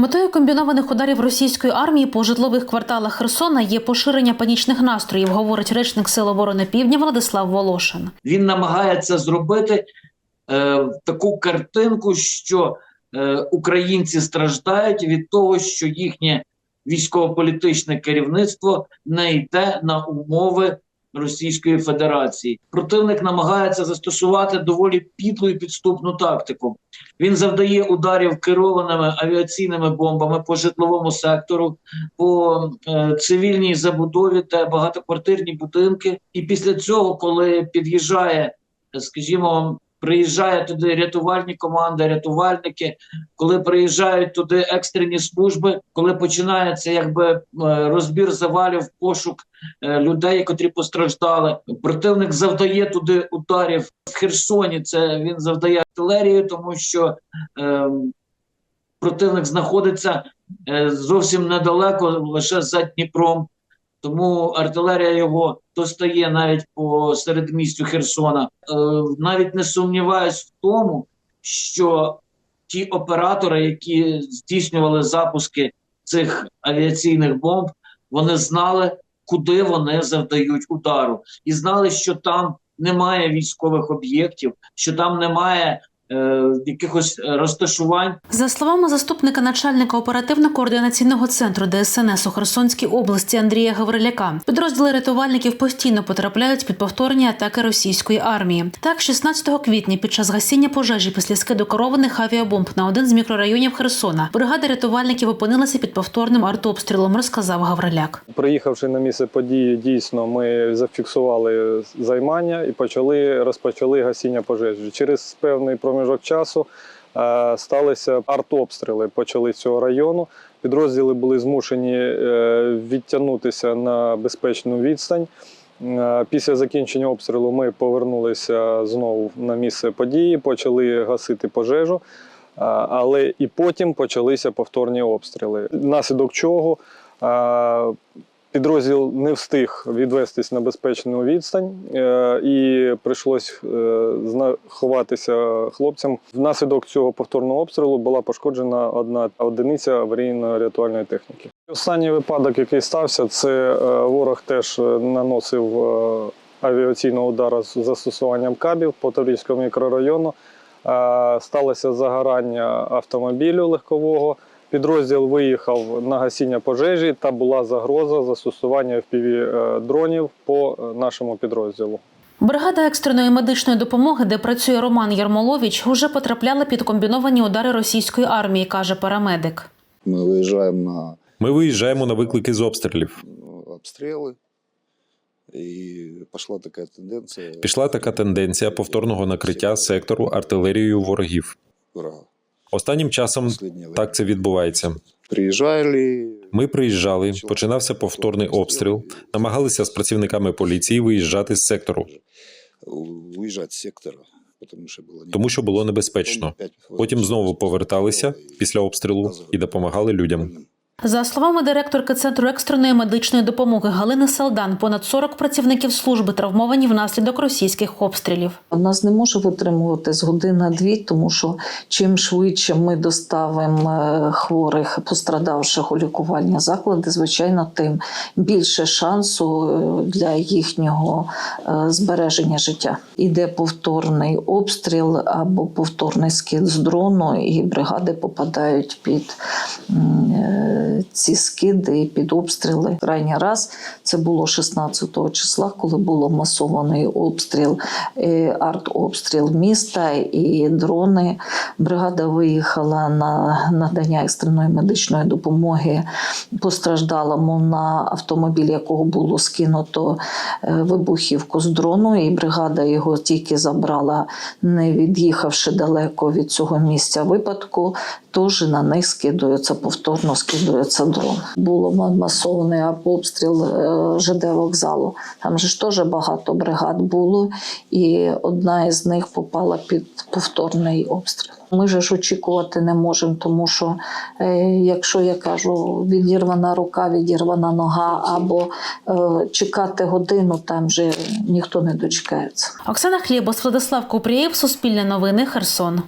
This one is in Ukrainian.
Метою комбінованих ударів російської армії по житлових кварталах Херсона є поширення панічних настроїв, говорить речник Сил оборони Півдня Владислав Волошин. Він намагається зробити е, таку картинку, що е, українці страждають від того, що їхнє військово-політичне керівництво не йде на умови Російської Федерації. Противник намагається застосувати доволі підлу і підступну тактику. Він завдає ударів керованими авіаційними бомбами по житловому сектору, по е, цивільній забудові та багатоквартирні будинки. І після цього, коли під'їжджає, е, скажімо, приїжджає туди рятувальні команди, рятувальники, коли приїжджають туди екстрені служби, коли починається якби е, розбір завалів, пошук е, людей, котрі постраждали. Противник завдає туди ударів в Херсоні. Це він завдає артилерію, тому що е, противник знаходиться е, зовсім недалеко, лише за Дніпром. Тому артилерія його достає навіть по середмістю Херсона. Е, навіть не сумніваюсь в тому, що ті оператори, які здійснювали запуски цих авіаційних бомб, вони знали, куди вони завдають удару, і знали, що там немає військових об'єктів, що там немає якихось розташувань За словами заступника начальника оперативно-координаційного центру ДСНС у Херсонській області Андрія Гавриляка, підрозділи рятувальників постійно потрапляють під повторні атаки російської армії. Так, 16 квітня під час гасіння пожежі після скиду керованих авіабомб на один з мікрорайонів Херсона бригада рятувальників опинилася під повторним артобстрілом, розказав Гавриляк. Приїхавши на місце події, дійсно ми зафіксували займання і почали розпочали гасіння пожежі. Через певний проміжок часу е, сталися артобстріли. Почали цього району. Підрозділи були змушені е, відтягнутися на безпечну відстань. Е, Після закінчення обстрілу ми повернулися знову на місце події, почали гасити пожежу. Але і потім почалися повторні обстріли, внаслідок чого підрозділ не встиг відвестись на безпечну відстань, е, і прийшлось е, ховатися хлопцям. Внаслідок цього повторного обстрілу була пошкоджена одна одиниця аварійно-рятувальної техніки. Останній випадок, який стався, це е, ворог теж наносив авіаційного удару з застосуванням кабів по Таврійському мікрорайону. Сталося загорання автомобілю легкового. Підрозділ виїхав на гасіння пожежі та була загроза застосування FPV дронів по е, нашому підрозділу. Бригада екстреної медичної допомоги, де працює Роман Ярмолович, уже потрапляла під комбіновані удари російської армії, каже парамедик. Ми виїжджаємо на Ми виїжджаємо на виклики з обстрілів. обстріли, і пішла така тенденція Пішла така тенденція повторного накриття сектору артилерією ворогів. ворога. Останнім часом так це відбувається. Приїжджали, Ми приїжджали, починався повторний обстріл, намагалися з працівниками поліції виїжджати з сектору, виїжджати з сектора, тому що було небезпечно. Потім знову поверталися після обстрілу і допомагали людям. За словами директорки центру екстреної медичної допомоги Галини Салдан, понад 40 працівників служби травмовані внаслідок російських обстрілів. Нас не може витримувати з години-дві, тому що чим швидше ми доставимо е, хворих пострадавших у лікувальні заклади, звичайно, тим більше шансу е, для їхнього е, збереження життя. Іде повторний обстріл або повторний скид з дрону, і бригади попадають під ці скиди під обстріли. Крайній раз це було 16 числа, коли було масований обстріл, е, артобстріл міста і дрони. Бригада виїхала на надання екстреної медичної допомоги постраждалому на автомобіль, якого було скинуто е, вибухівку з дрону, і бригада його тільки забрала, не від'їхавши далеко від цього місця випадку. Тож на них скидується повторно скидується дрон. Було ма- масований обстріл е, ЖД вокзалу. Там же ж теж багато бригад було, і одна із них попала під повторний обстріл. Ми же ж очікувати не можемо, тому що е, якщо я кажу відірвана рука, відірвана нога, або е, чекати годину, там вже ніхто не дочекається. Оксана Хлєбос, Владислав Купрієв, Суспільне новини, Херсон.